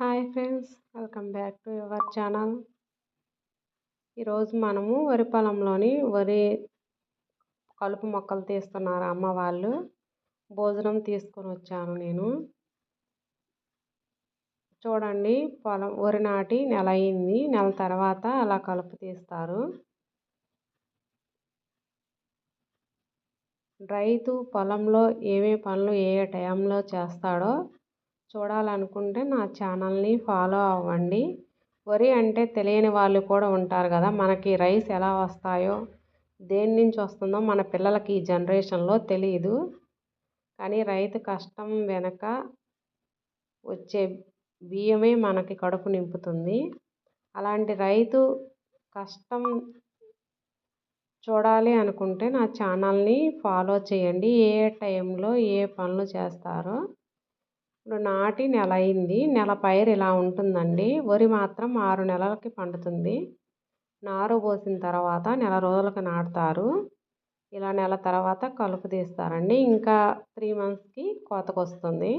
Hi friends welcome back to your channel. ఈరోజు మనము వరి పొలంలోని వరి కలుపు మొక్కలు తీస్తున్నారు అమ్మ వాళ్ళు. భోజనం తీసుకొని వచ్చాను నేను. చూడండి పొలం వరి నాటి నెల అయింది. నెల తర్వాత అలా కలుపు తీస్తారు. రైతు పొలంలో ఏమే పనులు ఏ ఏ టైంలో చేస్తాడో చూడాలనుకుంటే నా ఛానల్ని ఫాలో అవ్వండి. వరి అంటే తెలియని వాళ్ళు కూడా ఉంటారు కదా మనకి రైస్ ఎలా వస్తాయో దేని నుంచి వస్తుందో మన పిల్లలకి ఈ జనరేషన్లో తెలియదు కానీ రైతు కష్టం వెనక వచ్చే బియ్యమే మనకి కడుపు నింపుతుంది. అలాంటి రైతు కష్టం చూడాలి అనుకుంటే నా ఛానల్ని ఫాలో చేయండి. ఏ టైంలో ఏ పనులు చేస్తారో నాటి నెల అయింది. నెల పైరు ఇలా ఉంటుందండి. వరి మాత్రం ఆరు నెలలకి పండుతుంది. నారు పోసిన తర్వాత నెల రోజులకు నాటుతారు. ఇలా నెల తర్వాత కలుపు తీస్తారండి. ఇంకా త్రీ మంత్స్కి కోతకు వస్తుంది